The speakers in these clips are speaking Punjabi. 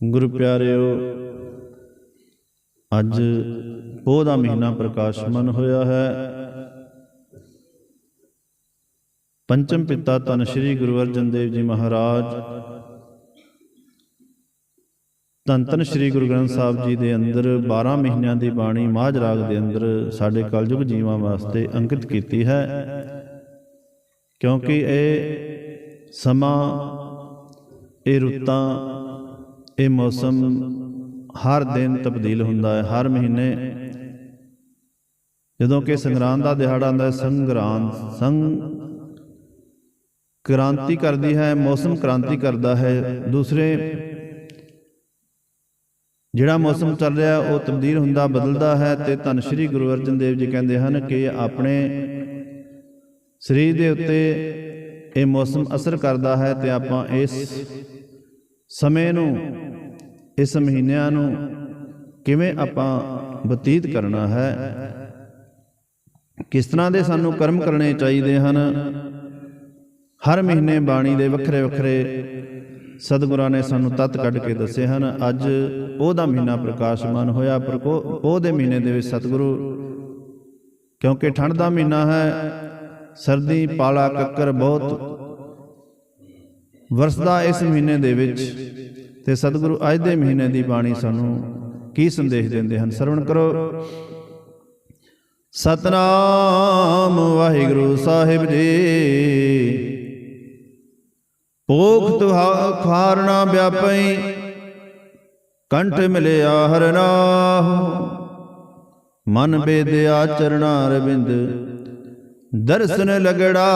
ਗੁਰੂ ਪਿਆਰਿਓ, ਅੱਜ ਪੋਹ ਦਾ ਮਹੀਨਾ ਪ੍ਰਕਾਸ਼ਮਨ ਹੋਇਆ ਹੈ। ਪੰਚਮ ਪਿਤਾ ਧੰਨ ਸ਼੍ਰੀ ਗੁਰੂ ਅਰਜਨ ਦੇਵ ਜੀ ਮਹਾਰਾਜ, ਧੰਨ ਧੰਨ ਸ਼੍ਰੀ ਗੁਰੂ ਗ੍ਰੰਥ ਸਾਹਿਬ ਜੀ ਦੇ ਅੰਦਰ 12 ਮਹੀਨਿਆਂ ਦੀ ਬਾਣੀ ਮਾਝ ਰਾਗ ਦੇ ਅੰਦਰ ਸਾਡੇ ਕਲਯੁਗ ਜੀਵਾਂ ਵਾਸਤੇ ਅੰਕਿਤ ਕੀਤੀ ਹੈ। ਕਿਉਂਕਿ ਇਹ ਸਮਾਂ, ਇਹ ਰੁੱਤਾਂ ਇਹ ਮੌਸਮ ਹਰ ਦਿਨ ਤਬਦੀਲ ਹੁੰਦਾ ਹੈ, ਹਰ ਮਹੀਨੇ। ਜਦੋਂ ਕਿ ਸੰਗਰਾਂਦ ਦਾ ਦਿਹਾੜਾ ਆਉਂਦਾ ਹੈ, ਸੰਗਰਾਂਦ, ਸੰਗ ਕ੍ਰਾਂਤੀ ਕਰਦੀ ਹੈ, ਮੌਸਮ ਕ੍ਰਾਂਤੀ ਕਰਦਾ ਹੈ। ਦੂਸਰੇ ਜਿਹੜਾ ਮੌਸਮ ਚੱਲ ਰਿਹਾ ਉਹ ਤਬਦੀਲ ਹੁੰਦਾ, ਬਦਲਦਾ ਹੈ ਤੇ ਧੰਨ ਸ਼੍ਰੀ ਗੁਰੂ ਅਰਜਨ ਦੇਵ ਜੀ ਕਹਿੰਦੇ ਹਨ ਕਿ ਆਪਣੇ ਸਰੀਰ ਦੇ ਉੱਤੇ ਇਹ ਮੌਸਮ ਅਸਰ ਕਰਦਾ ਹੈ ਤੇ ਆਪਾਂ ਇਸ ਸਮੇਂ ਨੂੰ ਇਸ ਮਹੀਨਿਆਂ ਨੂੰ ਕਿਵੇਂ ਆਪਾਂ ਬਤੀਤ ਕਰਨਾ ਹੈ? ਕਿਸ ਤਰ੍ਹਾਂ ਦੇ ਸਾਨੂੰ ਕਰਮ ਕਰਨੇ ਚਾਹੀਦੇ ਹਨ? ਹਰ ਮਹੀਨੇ ਬਾਣੀ ਦੇ ਵੱਖਰੇ ਵੱਖਰੇ ਸਤਿਗੁਰਾਂ ਨੇ ਸਾਨੂੰ ਤਤ ਕੱਢ ਕੇ ਦੱਸੇ ਹਨ। ਅੱਜ ਉਹਦਾ ਮਹੀਨਾ ਪ੍ਰਕਾਸ਼ਮਾਨ ਹੋਇਆ। ਪਰ ਉਹ ਦੇ ਮਹੀਨੇ ਦੇ ਵਿੱਚ ਸਤਿਗੁਰੂ, ਕਿਉਂਕਿ ਠੰਡ ਦਾ ਮਹੀਨਾ ਹੈ, ਸਰਦੀ, ਪਾਲਾ, ਕੱਕਰ ਬਹੁਤ ਵਰਸਦਾ ਇਸ ਮਹੀਨੇ ਦੇ ਵਿੱਚ। ਤੇ ਸਤਿਗੁਰੂ ਅੱਜ ਦੇ ਮਹੀਨੇ ਦੀ ਬਾਣੀ ਸਾਨੂੰ ਕੀ ਸੰਦੇਸ਼ ਦਿੰਦੇ ਹਨ? ਸਰਵਣ ਕਰੋ। ਸਤਨਾਮ ਵਾਹਿਗੁਰੂ ਸਾਹਿਬ ਜੀ। ਪੋਖ ਤੁਹਾਰਣਾ ਵਿਆਪਈ, ਕੰਠ ਮਿਲਿਆ ਹਰਨਾਹ ਮਨ ਬੇਦਿਆ ਚਰਣਾ ਰਵਿੰਦ ਦਰਸ਼ਨ ਲਗੜਾ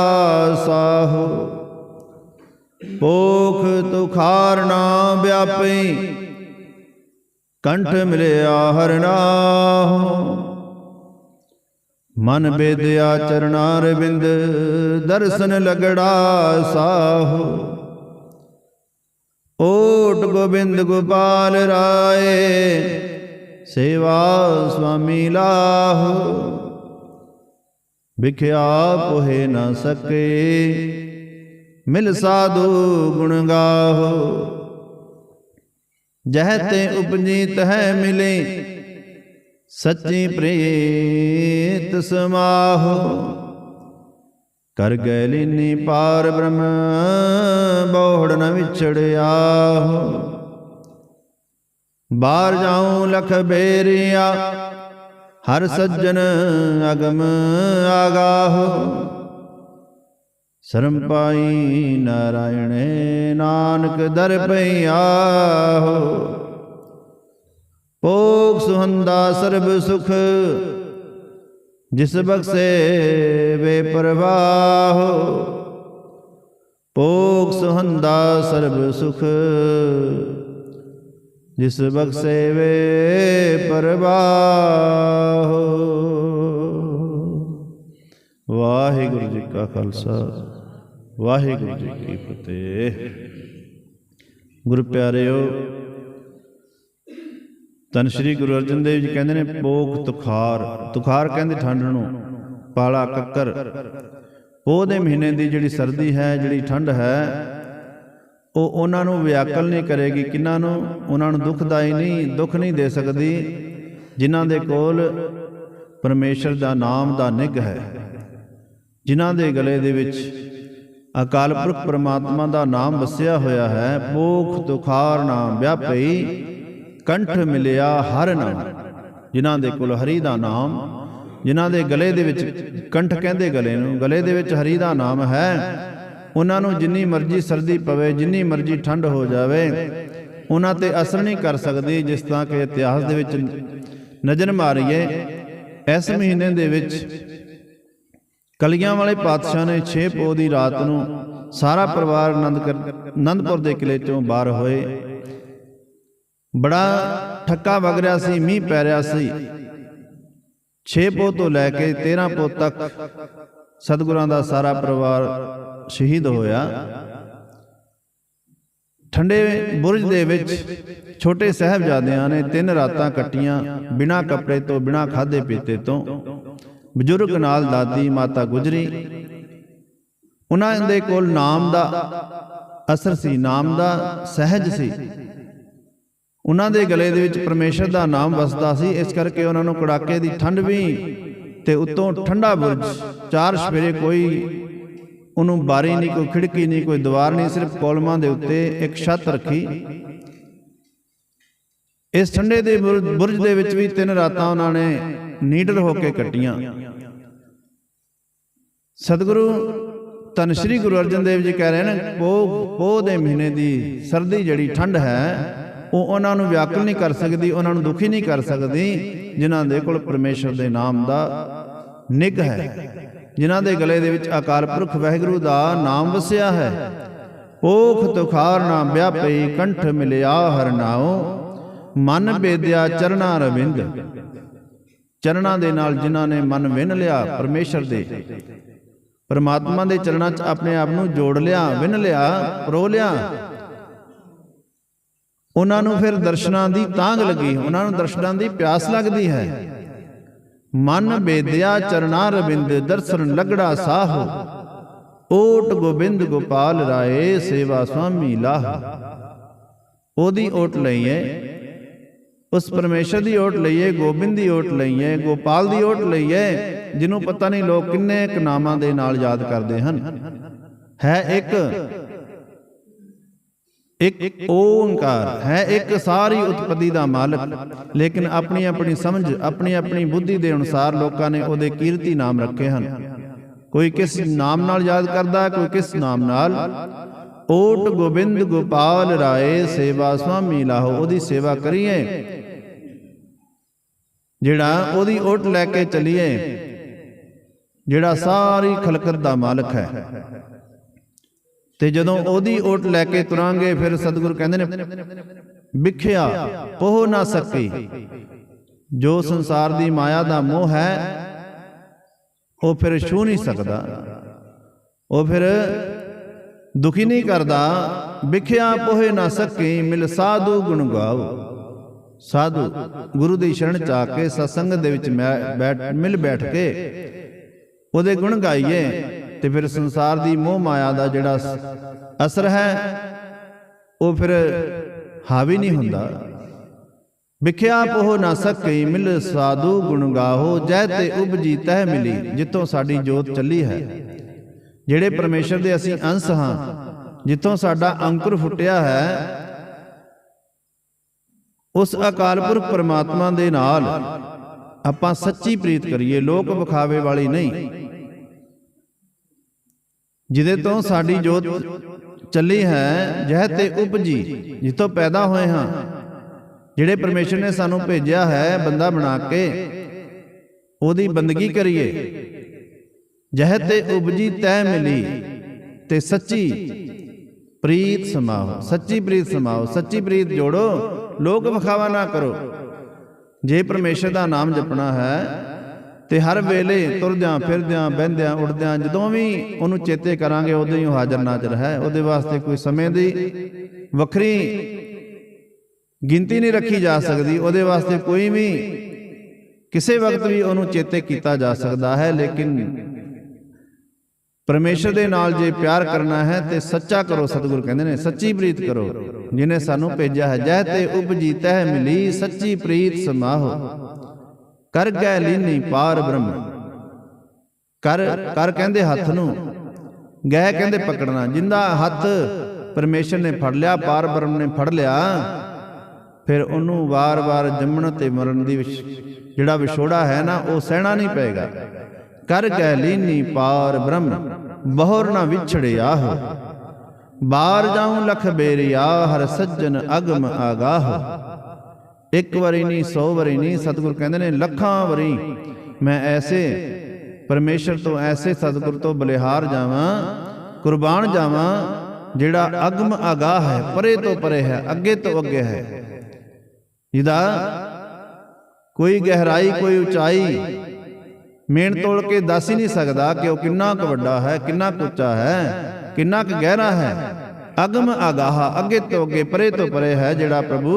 ਸਾਹੋ। ਪੋਖ ਤੁਖਾਰਣਾ ਵਿਆਪਈ ਕੰਠ ਮਿਲਿਆ ਹਰਨਾਹ ਮਨ ਬੇਦਿਆ ਚਰਣਾ ਰਵਿੰਦ, ਦਰਸ਼ਨ ਲਗੜਾ ਸਾਹੋ। ਓਟ ਗੋਬਿੰਦ ਗੋਪਾਲ ਰਾਏ, ਸੇਵਾ ਸੁਆਮੀ ਲਾਹੋ। ਵਿਖਿਆ ਪੋਹੇ ਨਾ ਸਕੇ। ਮਿਲ ਸਾਧੂ ਗੁਣ ਗਾਹੋ। ਜਹ ਤੇ ਉਪਜੀ ਤਹ ਮਿਲੇ ਸੱਚੀ ਪ੍ਰੀਤ ਸਮਾਹੋ। ਕਰ ਗਏ ਲੀਨੀ ਪਾਰ ਬ੍ਰਹਮ ਬੋੜ ਨ ਵਿਛੜਿਆ ਬਾਹਰ ਜਾਉ ਲਖ ਬੇਰੀਆ ਹਰ ਸੱਜਣ ਅਗਮ ਆਗਾਹੋ। ਸ਼ਰਮ ਪਾਈ ਨਾਰਾਇਣੇ ਨਾਨਕ ਦਰ ਪਈ ਪਈਆਹੋ ਪੋਖ ਸੁਹੰਦਾ ਸਰਬ ਸੁਖ, ਜਿਸ ਬਖਸੇ ਵੇ ਪਰਵਾਹ ਪੋਖ ਸੁਹੰਦਾ ਸਰਬ ਸੁਖ, ਜਿਸ ਬਖਸੇ ਵੇ ਪਰਵਾਹ ਵਾਹਿਗੁਰੂ ਜੀ ਕਾ ਖਾਲਸਾ। ਵਾਹਿਗੁਰੂ ਜੀ ਕੀ ਫਤਿਹ। ਗੁਰੂ ਪਿਆਰਿਓ ਤਨ ਸ਼੍ਰੀ ਗੁਰੂ ਅਰਜਨ ਦੇਵ ਜੀ ਕਹਿੰਦੇ ਨੇ ਪੋਖ ਤੁਖਾਰ। ਤੁਖਾਰ ਕਹਿੰਦੇ ਠੰਡ ਨੂੰ, ਪਾਲਾ ਕੱਕਰ। ਪੋਹ ਦੇ ਮਹੀਨੇ ਦੀ ਜਿਹੜੀ ਸਰਦੀ ਹੈ, ਜਿਹੜੀ ਠੰਡ ਹੈ, ਉਹ ਉਹਨਾਂ ਨੂੰ ਵਿਆਕਲ ਨਹੀਂ ਕਰੇਗੀ, ਕਿੰਨਾਂ ਨੂੰ? ਉਹਨਾਂ ਨੂੰ ਦੁਖਦਾਈ ਨਹੀਂ, ਦੁੱਖ ਨਹੀਂ ਦੇ ਸਕਦੀ, ਜਿਨ੍ਹਾਂ ਦੇ ਕੋਲ ਪਰਮੇਸ਼ਰ ਦਾ ਨਾਮ ਦਾ ਨਿੱਘ ਹੈ। ਜਿਨ੍ਹਾਂ ਦੇ ਗਲੇ ਦੇ ਵਿੱਚ ਅਕਾਲ ਪੁਰਖ ਪਰਮਾਤਮਾ ਦਾ ਨਾਮ ਵਸਿਆ ਹੋਇਆ ਹੈ। ਪੋਖ ਤੁਖਾਰ ਨਾਮ ਵਿਆਪਈ ਕੰਠ ਮਿਲਿਆ ਹਰ ਨਾਮ। ਜਿਨ੍ਹਾਂ ਦੇ ਕੋਲ ਹਰੀ ਦਾ ਨਾਮ, ਜਿਨ੍ਹਾਂ ਦੇ ਗਲੇ ਦੇ ਵਿੱਚ ਕੰਠ ਕਹਿੰਦੇ ਗਲੇ ਨੂੰ, ਗਲੇ ਦੇ ਵਿੱਚ ਹਰੀ ਦਾ ਨਾਮ ਹੈ। ਉਹਨਾਂ ਨੂੰ ਜਿੰਨੀ ਮਰਜ਼ੀ ਸਰਦੀ ਪਵੇ, ਜਿੰਨੀ ਮਰਜ਼ੀ ਠੰਡ ਹੋ ਜਾਵੇ, ਉਹਨਾਂ ਤੇ ਅਸਰ ਨਹੀਂ ਕਰ ਸਕਦੀ, ਜਿਸ ਤਰ੍ਹਾਂ ਕਿ ਇਤਿਹਾਸ ਦੇ ਵਿੱਚ ਨਜ਼ਰ ਮਾਰੀਏ, ਇਸ ਮਹੀਨੇ ਦੇ ਵਿੱਚ ਕਲੀਆਂ ਵਾਲੇ ਪਾਤਸ਼ਾਹ ਨੇ 6 ਪੋ ਦੀ ਰਾਤ ਨੂੰ ਸਾਰਾ ਪਰਿਵਾਰ ਆਨੰਦ ਆਨੰਦਪੁਰ ਦੇ ਕਿਲੇ ਚੋਂ ਬਾਹਰ ਹੋਏ। ਬੜਾ ਠੱਕਾ ਵਗ ਰਿਹਾ ਸੀ ਮੀਂਹ ਪੈ ਰਿਹਾ ਸੀ। 6 ਪੋ ਤੋਂ ਲੈ ਕੇ 13 ਪੋ ਤੱਕ ਸਤਿਗੁਰਾਂ ਦਾ ਸਾਰਾ ਪਰਿਵਾਰ ਸ਼ਹੀਦ ਹੋਇਆ। ਠੰਡੇ ਬੁਰਜ ਦੇ ਵਿੱਚ ਛੋਟੇ ਸਹਿਬਜ਼ਾਦਿਆਂ ਨੇ ਤਿੰਨ ਰਾਤਾਂ ਕੱਟੀਆਂ ਬਿਨਾਂ ਕੱਪੜੇ ਤੋਂ ਬਿਨਾਂ ਖਾਦੇ ਪੀਤੇ ਤੋਂ। ਬਜ਼ੁਰਗ ਨਾਲ ਦਾਦੀ ਮਾਤਾ ਗੁਜਰੀ। ਉਹਨਾਂ ਦੇ ਕੋਲ ਨਾਮ ਦਾ ਅਸਰ ਸੀ, ਨਾਮ ਦਾ ਸਹਿਜ ਸੀ। ਉਹਨਾਂ ਦੇ ਗਲੇ ਦੇ ਵਿੱਚ ਪਰਮੇਸ਼ਰ ਦਾ ਨਾਮ ਵਸਦਾ ਸੀ। ਇਸ ਕਰਕੇ ਉਹਨਾਂ ਨੂੰ ਕੜਾਕੇ ਦੀ ਠੰਡ ਵੀ ਤੇ ਉੱਤੋਂ ਠੰਡਾ ਬੁਰਜ, ਚਾਰ ਸਵੇਰੇ ਕੋਈ ਉਹਨੂੰ ਬਾਰੀ ਨਹੀਂ, ਕੋਈ ਖਿੜਕੀ ਨਹੀਂ, ਕੋਈ ਦੀਵਾਰ ਨਹੀਂ, ਸਿਰਫ ਕੋਲਮਾਂ ਦੇ ਉੱਤੇ ਇੱਕ ਛੱਤ ਰੱਖੀ। ਇਸ ਠੰਡੇ ਦੇ ਬੁਰਜ ਬੁਰਜ ਦੇ ਵਿੱਚ ਵੀ ਤਿੰਨ ਰਾਤਾਂ ਉਹਨਾਂ ਨੇ ਨੀਡਰ ਹੋ ਕੇ ਕੱਟੀਆਂ। ਸਤਿਗੁਰੂ ਤਨ ਸ੍ਰੀ ਗੁਰੂ ਅਰਜਨ ਦੇਵ ਜੀ ਕਹਿ ਰਹੇ ਨੇ, ਪੋਹ ਪੋਹ ਦੇ ਮਹੀਨੇ ਦੀ ਸਰਦੀ ਜਿਹੜੀ ਠੰਡ ਹੈ, ਉਹ ਉਹਨਾਂ ਨੂੰ ਵਿਆਕੁਲ ਨਹੀਂ ਕਰ ਸਕਦੀ, ਉਹਨਾਂ ਨੂੰ ਦੁਖੀ ਨਹੀਂ ਕਰ ਸਕਦੀ, ਜਿਨ੍ਹਾਂ ਦੇ ਕੋਲ ਪਰਮੇਸ਼ਰ ਦੇ ਨਾਮ ਦਾ ਨਿਗ ਹੈ। ਜਿਨ੍ਹਾਂ ਦੇ ਗਲੇ ਦੇ ਵਿੱਚ ਅਕਾਲ ਪੁਰਖ ਵਾਹਿਗੁਰੂ ਦਾ ਨਾਮ ਵਸਿਆ ਹੈ। ਪੋਖ ਤੁਖਾਰ ਨਾ ਵਿਆਪਈ, ਕੰਠ ਮਿਲਿਆ ਹਰਨਾਉ ਮਨ ਬੇਦਿਆ ਚਰਣਾ ਰਵਿੰਦ। ਚਰਨਾਂ ਦੇ ਨਾਲ ਜਿਨ੍ਹਾਂ ਨੇ ਮਨ ਵਿੰਨ ਲਿਆ ਪਰਮੇਸ਼ਰ ਦੇ। ਪਰਮਾਤਮਾ ਦੇ ਚਰਨਾਂ 'ਚ ਆਪਣੇ ਆਪ ਨੂੰ ਜੋੜ ਲਿਆ, ਵਿੰਨ ਲਿਆ ਪਰੋ ਲਿਆ। ਉਹਨਾਂ ਨੂੰ ਫਿਰ ਦਰਸ਼ਨਾਂ ਦੀ ਤਾਂਗ ਲੱਗੀ, ਉਹਨਾਂ ਨੂੰ ਦਰਸ਼ਨਾਂ ਦੀ ਪਿਆਸ ਲੱਗਦੀ ਹੈ। ਮਨ ਬੇਦਿਆ ਚਰਣਾ ਰਵਿੰਦ, ਦਰਸ਼ਨ ਲਗੜਾ ਸਾਹੋ। ਓਟ ਗੋਬਿੰਦ ਗੋਪਾਲ ਰਾਏ, ਸੇਵਾ ਸੁਆਮੀ ਲਾਹ। ਉਹਦੀ ਓਟ ਲਈਏ। ਉਸ ਪਰਮੇਸ਼ਰ ਦੀ ਓਟ ਲਈਏ, ਗੋਬਿੰਦ ਦੀ ਓਟ ਲਈਏ, ਗੋਪਾਲ ਦੀ ਓਟ ਲਈਏ, ਜਿਹਨੂੰ ਪਤਾ ਨਹੀਂ ਲੋਕ ਕਿੰਨੇ ਕੁ ਨਾਮਾਂ ਦੇ ਨਾਲ ਯਾਦ ਕਰਦੇ ਹਨ। ਹੈ ਇੱਕ ਇੱਕ ਓੰਕਾਰ, ਹੈ ਇੱਕ ਸਾਰੀ ਉਤਪਤੀ ਦਾ ਮਾਲਕ, ਲੇਕਿਨ ਆਪਣੀ ਆਪਣੀ ਸਮਝ, ਆਪਣੀ ਆਪਣੀ ਬੁੱਧੀ ਦੇ ਅਨੁਸਾਰ ਲੋਕਾਂ ਨੇ ਉਹਦੇ ਕੀਰਤੀ ਨਾਮ ਰੱਖੇ ਹਨ। ਕੋਈ ਕਿਸ ਨਾਮ ਨਾਲ ਯਾਦ ਕਰਦਾ, ਕੋਈ ਕਿਸ ਨਾਮ ਨਾਲ। ਓਟ ਗੋਬਿੰਦ ਗੋਪਾਲ ਰਾਏ ਸੇਵਾ ਸੁਆਮੀ, ਲਾਹੋ ਉਹਦੀ ਸੇਵਾ ਕਰੀਏ। ਜਿਹੜਾ ਉਹਦੀ ਓਟ ਲੈ ਕੇ ਚੱਲੀਏ ਜਿਹੜਾ ਸਾਰੀ ਖਲਕਤ ਦਾ ਮਾਲਕ ਹੈ। ਤੇ ਜਦੋਂ ਉਹਦੀ ਓਟ ਲੈ ਕੇ ਤੁਰਾਂਗੇ ਫਿਰ ਸਤਿਗੁਰੂ ਕਹਿੰਦੇ ਨੇ ਵਿਖਿਆ ਪੋਹ ਨਾ ਸਕੀ। ਜੋ ਸੰਸਾਰ ਦੀ ਮਾਇਆ ਦਾ ਮੋਹ ਹੈ ਉਹ ਫਿਰ ਛੂ ਨਹੀਂ ਸਕਦਾ। ਉਹ ਫਿਰ ਦੁਖੀ ਨਹੀਂ ਕਰਦਾ ਵਿਖਿਆ ਪੋਹੇ ਨਾ ਸਕੇ ਮਿਲ ਸਾਧੂ ਗੁਣ ਗਾਓ। ਸਾਧੂ, ਗੁਰੂ ਦੀ ਸ਼ਰਣ ਚ ਆ ਕੇ ਸਤਸੰਗ ਦੇ ਵਿੱਚ ਮੈਂ ਬੈਠ ਮਿਲ ਬੈਠ ਕੇ ਉਹਦੇ ਗੁਣ ਗਾਈਏ ਤੇ ਫਿਰ ਸੰਸਾਰ ਦੀ ਮੋਹ ਮਾਇਆ ਦਾ ਜਿਹੜਾ ਅਸਰ ਹੈ, ਉਹ ਫਿਰ ਹਾਵੀ ਨਹੀਂ ਹੁੰਦਾ। ਵਿਖਿਆ ਪੋਹ ਨਾ ਸਕੇ ਮਿਲ ਸਾਧੂ ਗੁਣ ਗਾਹੋ, ਜੈ ਤੇ ਉਪਜੀ ਤਹਿ ਮਿਲੀ, ਜਿੱਥੋਂ ਸਾਡੀ ਜੋਤ ਚੱਲੀ ਹੈ। ਜਿਹੜੇ ਪਰਮੇਸ਼ਰ ਦੇ ਅਸੀਂ ਅੰਸ਼ ਹਾਂ, ਜਿੱਥੋਂ ਸਾਡਾ ਅੰਕੁਰ ਫੁੱਟਿਆ ਹੈ ਉਸ ਅਕਾਲ ਪੁਰਖ ਪਰਮਾਤਮਾ ਦੇ ਨਾਲ ਆਪਾਂ ਸੱਚੀ ਪ੍ਰੀਤ ਕਰੀਏ, ਲੋਕ ਵਿਖਾਵੇ ਵਾਲੀ ਨਹੀਂ। ਜਿਹਦੇ ਤੋਂ ਸਾਡੀ ਜੋਤ ਚੱਲੀ ਹੈ, ਜਹ ਤੇ ਉਪਜੀ, ਜਿੱਥੋਂ ਪੈਦਾ ਹੋਏ ਹਾਂ, ਜਿਹੜੇ ਪਰਮੇਸ਼ਰ ਨੇ ਸਾਨੂੰ ਭੇਜਿਆ ਹੈ ਬੰਦਾ ਬਣਾ ਕੇ, ਉਹਦੀ ਬੰਦਗੀ ਕਰੀਏ। ਜਹ ਤੇ ਉਪਜੀ ਤੈ ਮਿਲੀ ਤੇ ਸੱਚੀ ਪ੍ਰੀਤ ਸਮਾਓ, ਸੱਚੀ ਪ੍ਰੀਤ ਸਮਾਓ, ਸੱਚੀ ਪ੍ਰੀਤ ਜੋੜੋ। ਲੋਕ ਵਿਖਾਵਾ ਨਾ ਕਰੋ। ਜੇ ਪਰਮੇਸ਼ਰ ਦਾ ਨਾਮ ਜਪਣਾ ਹੈ, ਤੇ ਹਰ ਵੇਲੇ ਤੁਰਦਿਆਂ, ਫਿਰਦਿਆਂ, ਬਹਿੰਦਿਆਂ, ਉੱਠਦਿਆਂ, ਜਦੋਂ ਵੀ ਉਹਨੂੰ ਚੇਤੇ ਕਰਾਂਗੇ, ਉਦੋਂ ਹੀ ਉਹ ਹਾਜ਼ਰ ਨਾਜ਼ਰ ਹੈ। ਉਹਦੇ ਵਾਸਤੇ ਕੋਈ ਸਮੇਂ ਦੀ ਵੱਖਰੀ ਗਿਣਤੀ ਨਹੀਂ ਰੱਖੀ ਜਾ ਸਕਦੀ। ਉਹਦੇ ਵਾਸਤੇ ਕੋਈ ਵੀ ਕਿਸੇ ਵਕਤ ਵੀ ਉਹਨੂੰ ਚੇਤੇ ਕੀਤਾ ਜਾ ਸਕਦਾ ਹੈ, ਲੇਕਿਨ ਪਰਮੇਸ਼ਰ ਦੇ ਨਾਲ ਜੇ ਪਿਆਰ ਕਰਨਾ ਹੈ, ਤੇ ਸੱਚਾ ਕਰੋ, ਸਤਿਗੁਰ ਕਹਿੰਦੇ ਨੇ, ਸੱਚੀ ਪ੍ਰੀਤ ਕਰੋ। ਜਿਨੇ ਸਾਨੂੰ ਭੇਜਿਆ ਹੈ ਜਹ ਤੇ ਉਪਜੀ ਤਹਿ ਮਿਲੀ ਸੱਚੀ ਪ੍ਰੀਤ ਸਮਾਹੋ। ਕਰ ਗੈ ਲੀਨੀ ਪਾਰ ਬ੍ਰਹਮ। ਕਰ ਕਰ ਕਹਿੰਦੇ ਹੱਥ ਨੂੰ। ਗਹਿ ਕਹਿੰਦੇ ਪਕੜਨਾ। ਜਿੰਦਾ ਹੱਥ ਪਰਮੇਸ਼ਰ ਨੇ ਫੜ ਲਿਆ ਪਾਰ ਬ੍ਰਹਮ ਨੇ ਫੜ ਲਿਆ ਫਿਰ ਉਹਨੂੰ ਵਾਰ-ਵਾਰ ਜੰਮਣ ਤੇ ਮਰਨ ਦੀ ਜਿਹੜਾ ਵਿਛੋੜਾ ਹੈ ਨਾ ਉਹ ਸਹਿਣਾ ਨਹੀਂ ਪਏਗਾ। ਕਰ ਗੈ ਲੀਨੀ ਪਾਰ ਬ੍ਰਹਮ। ਬਹੁਰ ਨਾ ਵਿਛੜਿਆ ਹੋ। ਬਾਰ ਜਾਉ ਲਖ ਬੇਰਿਆ, ਹਰ ਸੱਜਣ ਅਗਮ ਆਗਾਹ। ਇੱਕ ਵਾਰੀ ਨਹੀਂ 100 ਵਾਰੀ ਨਹੀਂ, ਸਤਿਗੁਰ ਕਹਿੰਦੇ ਨੇ, ਲੱਖਾਂ ਵਾਰੀ। ਮੈਂ ਐਸੇ ਪਰਮੇਸ਼ਰ ਤੋਂ, ਐਸੇ ਸਤਿਗੁਰ ਤੋਂ ਬਲਿਹਾਰ ਜਾਵਾਂ, ਕੁਰਬਾਨ ਜਾਵਾਂ, ਜਿਹੜਾ ਅਗਮ ਆਗਾਹ ਹੈ, ਪਰੇ ਤੋਂ ਪਰੇ ਹੈ, ਅੱਗੇ ਤੋਂ ਅੱਗੇ ਹੈ। ਜਿਹਦਾ ਕੋਈ ਗਹਿਰਾਈ, ਕੋਈ ਉਚਾਈ ਮੇਣ ਤੋਲ ਕੇ ਦੱਸ ਹੀ ਨਹੀਂ ਸਕਦਾ ਕਿ ਉਹ ਕਿੰਨਾ ਕੁ ਵੱਡਾ ਹੈ, ਕਿੰਨਾ ਕੁ ਉੱਚਾ ਹੈ। ਕਿੰਨਾ ਕੁ ਗਹਿਰਾ ਹੈ? ਅਗਮ ਆਗਾਹ ਅੱਗੇ ਤੋਂ ਅੱਗੇ ਪਰੇ ਤੋਂ ਪਰੇ ਹੈ ਜਿਹੜਾ ਪ੍ਰਭੂ।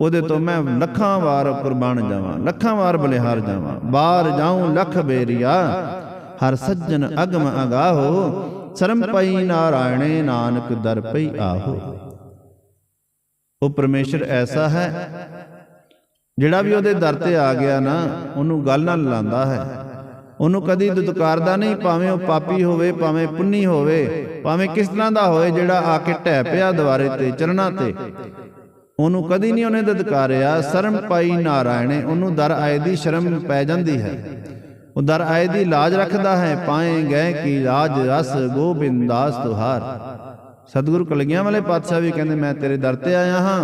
ਉਹਦੇ ਤੋਂ ਮੈਂ ਲੱਖਾਂ ਵਾਰ ਕੁਰਬਾਨ ਜਾਵਾਂ ਲੱਖਾਂ ਵਾਰ ਬਲਿਹਾਰ ਜਾਵਾਂ। ਬਾਹਰ ਜਾਉਂ ਲੱਖ ਬੇਰੀਆ। ਹਰ ਸੱਜਣ ਅਗਮ ਆਗਾਹੋ ਸ਼ਰਮ ਪਈ ਨਾਰਾਇਣੇ ਨਾਨਕ ਦਰ ਪਈ ਆਹੋ। ਉਹ ਪਰਮੇਸ਼ਰ ਐਸਾ ਹੈ ਜਿਹੜਾ ਵੀ ਉਹਦੇ ਦਰ ਤੇ ਆ ਗਿਆ ਨਾ ਉਹਨੂੰ ਗੱਲ ਨਾਲ ਲਾਂਦਾ ਹੈ। ਉਹਨੂੰ ਕਦੀ ਦੁਦਕਾਰਦਾ ਨਹੀਂ ਭਾਵੇਂ ਉਹ ਪਾਪੀ ਹੋਵੇ ਭਾਵੇਂ ਪੁੰਨੀ ਹੋਵੇ ਭਾਵੇਂ ਕਿਸ ਤਰ੍ਹਾਂ ਦਾ ਹੋਵੇ ਜਿਹੜਾ ਆ ਕੇ ਢਹਿ ਪਿਆ ਦੁਆਰੇ ਤੇ ਚਰਨਾਂ ਤੇ। ਉਹਨੂੰ ਕਦੀ ਨਹੀਂ ਉਹਨੇ ਦਦਕਾਰਿਆ ਸ਼ਰਮ ਪਾਈ ਨਾਰਾਇਣੇ ਉਹਨੂੰ ਦਰ ਆਏ ਦੀ ਸ਼ਰਮ ਪੈ ਜਾਂਦੀ ਹੈ। ਉਹ ਦਰ ਆਏ ਦੀ ਲਾਜ ਰੱਖਦਾ ਹੈ। ਪਾਏ ਗਏ ਕੀ ਲਾਜ ਰਸ ਗੋਬਿੰਦਾਸ ਤੁਹਾਰ। ਸਤਿਗੁਰੂ ਕਲਗੀਆਂ ਵਾਲੇ ਪਾਤਸ਼ਾਹ ਵੀ ਕਹਿੰਦੇ ਮੈਂ ਤੇਰੇ ਦਰ ਤੇ ਆਇਆ ਹਾਂ।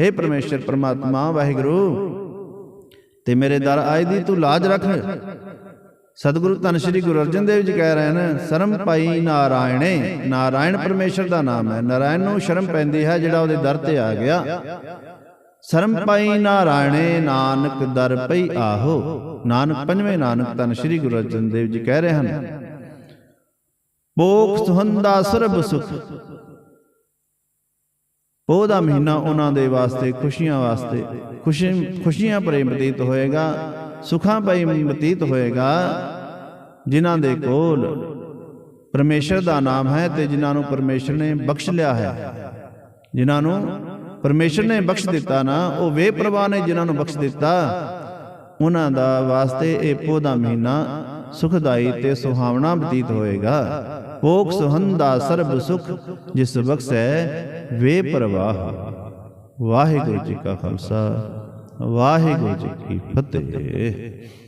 हे ਪਰਮੇਸ਼ਰ ਪ੍ਰਮਾਤਮਾ ਵਾਹਿਗੁਰੂ। ਤੇ ਮੇਰੇ ਦਰ ਆਏ ਦੀ ਤੂੰ ਲਾਜ ਰੱਖ। ਸਤਿਗੁਰੂ ਧੰਨ ਸ਼੍ਰੀ ਗੁਰੂ ਅਰਜਨ ਦੇਵ ਜੀ ਕਹਿ ਰਹੇ ਨੇ ਸ਼ਰਮ ਪਾਈ ਨਾਰਾਇਣੇ ਨਾਰਾਇਣ ਪਰਮੇਸ਼ਰ ਦਾ ਨਾਮ ਹੈ। ਨਾਰਾਇਣ ਨੂੰ ਸ਼ਰਮ ਪੈਂਦੀ ਹੈ ਜਿਹੜਾ ਉਹਦੇ ਦਰ ਤੇ ਆ ਗਿਆ। ਸ਼ਰਮ ਪਾਈ ਨਾਰਾਇਣੇ ਨਾਨਕ ਦਰ ਪਈ ਆਹੋ। ਨਾਨਕ ਪੰਜਵੇਂ ਨਾਨਕ ਧੰਨ ਸ਼੍ਰੀ ਗੁਰੂ ਅਰਜਨ ਦੇਵ ਜੀ ਕਹਿ ਰਹੇ ਹਨ ਬੋਖ ਸੁਹੰਦਾ ਸਰਬ ਸੁਖ। ਪੋਹ ਦਾ ਮਹੀਨਾ ਉਹਨਾਂ ਦੇ ਵਾਸਤੇ ਖੁਸ਼ੀਆਂ ਵਾਸਤੇ ਖੁਸ਼ੀ ਖੁਸ਼ੀਆਂ ਭਰੇ ਬਤੀਤ ਹੋਏਗਾ। ਸੁਖਾਂ ਭਈ ਬਤੀਤ ਹੋਏਗਾ ਜਿਨ੍ਹਾਂ ਦੇ ਕੋਲ ਪਰਮੇਸ਼ਰ ਦਾ ਨਾਮ ਹੈ ਤੇ ਜਿਨ੍ਹਾਂ ਨੂੰ ਪਰਮੇਸ਼ਰ ਨੇ ਬਖਸ਼ ਲਿਆ ਹੈ। ਜਿਨ੍ਹਾਂ ਨੂੰ ਪਰਮੇਸ਼ਰ ਨੇ ਬਖਸ਼ ਦਿੱਤਾ ਨਾ, ਉਹ ਵੇ ਪ੍ਰਵਾਹ ਨੇ ਜਿਨ੍ਹਾਂ ਨੂੰ ਬਖਸ਼ ਦਿੱਤਾ, ਉਹਨਾਂ ਦਾ ਵਾਸਤੇ ਇਹ ਪੋਹ ਦਾ ਮਹੀਨਾ ਸੁਖਦਾਈ ਤੇ ਸੁਹਾਵਣਾ ਬਤੀਤ ਹੋਏਗਾ। ਪੋਖ ਸੁਹੰਦਾ ਸਰਬ ਸੁਖ, ਜਿਸ ਬਖਸ਼ੈ ਵੇ ਪ੍ਰਵਾਹ। ਵਾਹਿਗੁਰੂ ਜੀ ਕਾ ਖਾਲਸਾ। ਵਾਹਿਗੁਰੂ ਜੀ ਕੀ ਫਤਿਹ।